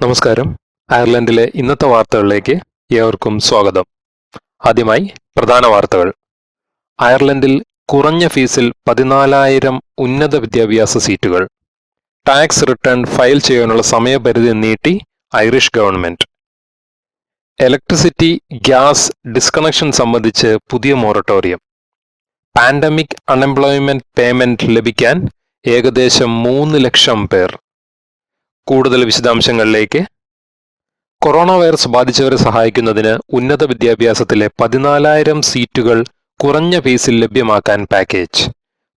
നമസ്കാരം. അയർലൻഡിലെ ഇന്നത്തെ വാർത്തകളിലേക്ക് ഏവർക്കും സ്വാഗതം. ആദ്യമായി പ്രധാന വാർത്തകൾ. അയർലൻഡിൽ കുറഞ്ഞ ഫീസിൽ പതിനാലായിരം ഉന്നത വിദ്യാഭ്യാസ സീറ്റുകൾ. ടാക്സ് റിട്ടേൺ ഫയൽ ചെയ്യാനുള്ള സമയപരിധി നീട്ടി Irish government. Electricity gas disconnection സംബന്ധിച്ച് പുതിയ മൊറട്ടോറിയം. പാൻഡമിക് അൺഎംപ്ലോയ്മെന്റ് പേയ്മെന്റ് ലഭിക്കാൻ ഏകദേശം മൂന്ന് ലക്ഷം പേർ. കൂടുതൽ വിശദാംശങ്ങളിലേക്ക്. കൊറോണ വൈറസ് ബാധിച്ചവരെ സഹായിക്കുന്നതിന് ഉന്നത വിദ്യാഭ്യാസത്തിലെ പതിനാലായിരം സീറ്റുകൾ കുറഞ്ഞ ഫീസിൽ ലഭ്യമാക്കാൻ പാക്കേജ്.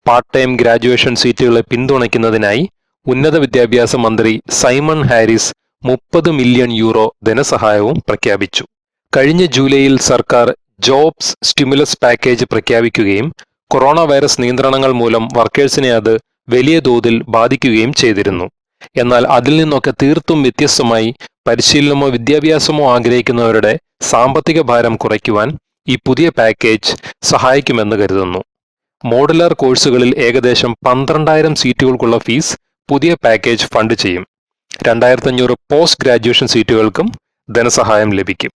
പാർട്ട് ടൈം ഗ്രാജുവേഷൻ സീറ്റുകളെ പിന്തുണയ്ക്കുന്നതിനായി ഉന്നത വിദ്യാഭ്യാസ മന്ത്രി സൈമൺ ഹാരിസ് മുപ്പത് മില്യൺ യൂറോ ധനസഹായവും പ്രഖ്യാപിച്ചു. കഴിഞ്ഞ ജൂലൈയിൽ സർക്കാർ ജോബ്സ് സ്റ്റിമുലസ് പാക്കേജ് പ്രഖ്യാപിക്കുകയും കൊറോണ വൈറസ് നിയന്ത്രണങ്ങൾ മൂലം വർക്കേഴ്സിനെ അത് വലിയ തോതിൽ ബാധിക്കുകയും ചെയ്തിരുന്നു. എന്നാൽ അതിൽ നിന്നൊക്കെ തീർത്തും വ്യത്യസ്തമായി പരിശീലനമോ വിദ്യാഭ്യാസമോ ആഗ്രഹിക്കുന്നവരുടെ സാമ്പത്തിക ഭാരം കുറയ്ക്കുവാൻ ഈ പുതിയ പാക്കേജ് സഹായിക്കുമെന്ന് കരുതുന്നു. മോഡുലാർ കോഴ്സുകളിൽ ഏകദേശം പന്ത്രണ്ടായിരം സീറ്റുകൾക്കുള്ള ഫീസ് പുതിയ പാക്കേജ് ഫണ്ട് ചെയ്യും. രണ്ടായിരത്തി അഞ്ഞൂറ് പോസ്റ്റ് ഗ്രാജുവേഷൻ സീറ്റുകൾക്കും ധനസഹായം ലഭിക്കും.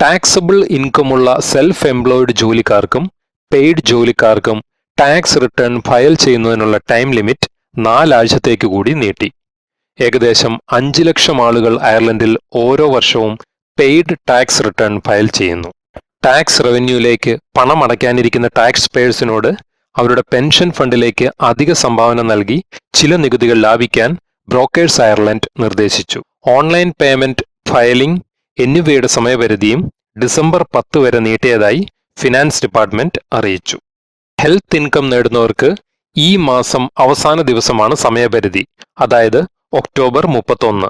ടാക്സബിൾ ഇൻകമുള്ള സെൽഫ് എംപ്ലോയിഡ് ജോലിക്കാർക്കും പെയ്ഡ് ജോലിക്കാർക്കും ടാക്സ് റിട്ടേൺ ഫയൽ ചെയ്യുന്നതിനുള്ള ടൈം ലിമിറ്റ് നാലാഴ്ചത്തേക്ക് കൂടി നീട്ടി. ഏകദേശം അഞ്ച് ലക്ഷം ആളുകൾ അയർലൻഡിൽ ഓരോ വർഷവും പെയ്ഡ് ടാക്സ് റിട്ടേൺ ഫയൽ ചെയ്യുന്നു. ടാക്സ് റവന്യൂയിലേക്ക് പണം അടയ്ക്കാനിരിക്കുന്ന ടാക്സ് പേഴ്സിനോട് അവരുടെ പെൻഷൻ ഫണ്ടിലേക്ക് അധിക സംഭാവന നൽകി ചില നികുതികൾ ലാഭിക്കാൻ ബ്രോക്കേഴ്സ് അയർലൻഡ് നിർദ്ദേശിച്ചു. ഓൺലൈൻ പേയ്മെന്റ് ഫയലിംഗ് എന്നിവയുടെ സമയപരിധിയും ഡിസംബർ പത്ത് വരെ നീട്ടിയതായി ഫിനാൻസ് ഡിപ്പാർട്ട്മെന്റ് അറിയിച്ചു. ഹെൽത്ത് ഇൻകം നേടുന്നവർക്ക് ഈ മാസം അവസാന ദിവസമാണ് സമയപരിധി അതായത് ഒക്ടോബർ മുപ്പത്തൊന്ന്.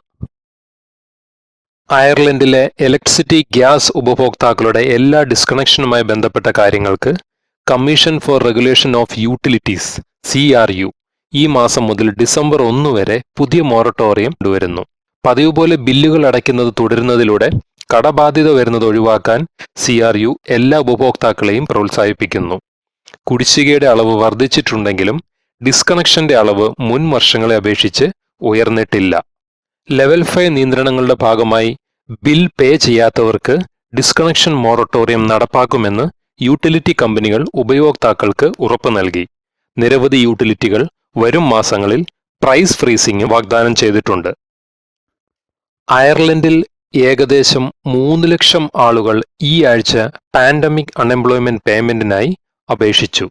അയർലൻഡിലെ ഇലക്ട്രിസിറ്റി ഗ്യാസ് ഉപഭോക്താക്കളുടെ എല്ലാ ഡിസ്കണക്ഷനുമായി ബന്ധപ്പെട്ട കാര്യങ്ങൾക്ക് commission for regulation of utilities C R U ഈ മാസം മുതൽ ഡിസംബർ ഒന്ന് വരെ പുതിയ മൊറട്ടോറിയം കൊണ്ടുവരുന്നു. പതിവ് പോലെ ബില്ലുകൾ അടയ്ക്കുന്നത് തുടരുന്നതിലൂടെ കടബാധ്യത വരുന്നത് ഒഴിവാക്കാൻ സി എല്ലാ ഉപഭോക്താക്കളെയും പ്രോത്സാഹിപ്പിക്കുന്നു. കുടിശ്ശികയുടെ അളവ് വർദ്ധിച്ചിട്ടുണ്ടെങ്കിലും ഡിസ്കണക്ഷന്റെ അളവ് മുൻ വർഷങ്ങളെ അപേക്ഷിച്ച് ഉയർന്നിട്ടില്ല. ലെവൽ ഫൈവ് നിയന്ത്രണങ്ങളുടെ ഭാഗമായി ബിൽ പേ ചെയ്യാത്തവർക്ക് ഡിസ്കണക്ഷൻ മോറട്ടോറിയം നടപ്പാക്കുമെന്ന് യൂട്ടിലിറ്റി കമ്പനികൾ ഉപയോക്താക്കൾക്ക് ഉറപ്പ് നൽകി. നിരവധി യൂട്ടിലിറ്റികൾ വരും മാസങ്ങളിൽ പ്രൈസ് ഫ്രീസിംഗ് വാഗ്ദാനം ചെയ്തിട്ടുണ്ട്. അയർലൻഡിൽ ഏകദേശം മൂന്ന് ലക്ഷം ആളുകൾ ഈ ആഴ്ച പാൻഡമിക് അൺഎംപ്ലോയ്മെന്റ് പേയ്മെന്റിനായി അപേക്ഷിച്ചു.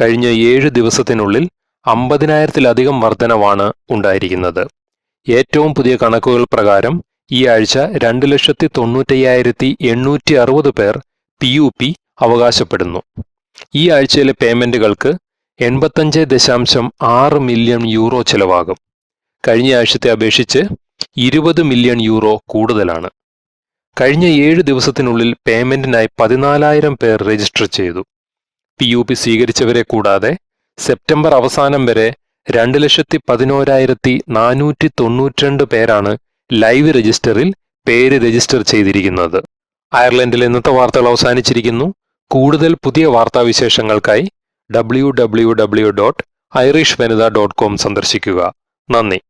കഴിഞ്ഞ ഏഴ് ദിവസത്തിനുള്ളിൽ അമ്പതിനായിരത്തിലധികം വർധനവാണ് ഉണ്ടായിരിക്കുന്നത്. ഏറ്റവും പുതിയ കണക്കുകൾ പ്രകാരം ഈ ആഴ്ച രണ്ട് ലക്ഷത്തി തൊണ്ണൂറ്റയ്യായിരത്തി എണ്ണൂറ്റി അറുപത് പേർ പി യു പി അവകാശപ്പെടുന്നു. ഈ ആഴ്ചയിലെ പേയ്മെന്റുകൾക്ക് എൺപത്തഞ്ച് ദശാംശം ആറ് മില്യൺ യൂറോ ചെലവാകും. കഴിഞ്ഞ ആഴ്ചത്തെ അപേക്ഷിച്ച് ഇരുപത് മില്യൺ യൂറോ കൂടുതലാണ്. കഴിഞ്ഞ ഏഴ് ദിവസത്തിനുള്ളിൽ പേയ്മെന്റിനായി പതിനാലായിരം പേർ രജിസ്റ്റർ ചെയ്തു. പി യു പി സ്വീകരിച്ചവരെ കൂടാതെ സെപ്റ്റംബർ അവസാനം വരെ രണ്ട് ലക്ഷത്തി പതിനോരായിരത്തി നാനൂറ്റി തൊണ്ണൂറ്റിരണ്ട് പേരാണ് ലൈവ് രജിസ്റ്ററിൽ പേര് രജിസ്റ്റർ ചെയ്തിരിക്കുന്നത്. അയർലൻഡിൽ ഇന്നത്തെ വാർത്തകൾ അവസാനിച്ചിരിക്കുന്നു. കൂടുതൽ പുതിയ വാർത്താവിശേഷങ്ങൾക്കായി W W W dot Irish Vanitha dot com സന്ദർശിക്കുക. നന്ദി.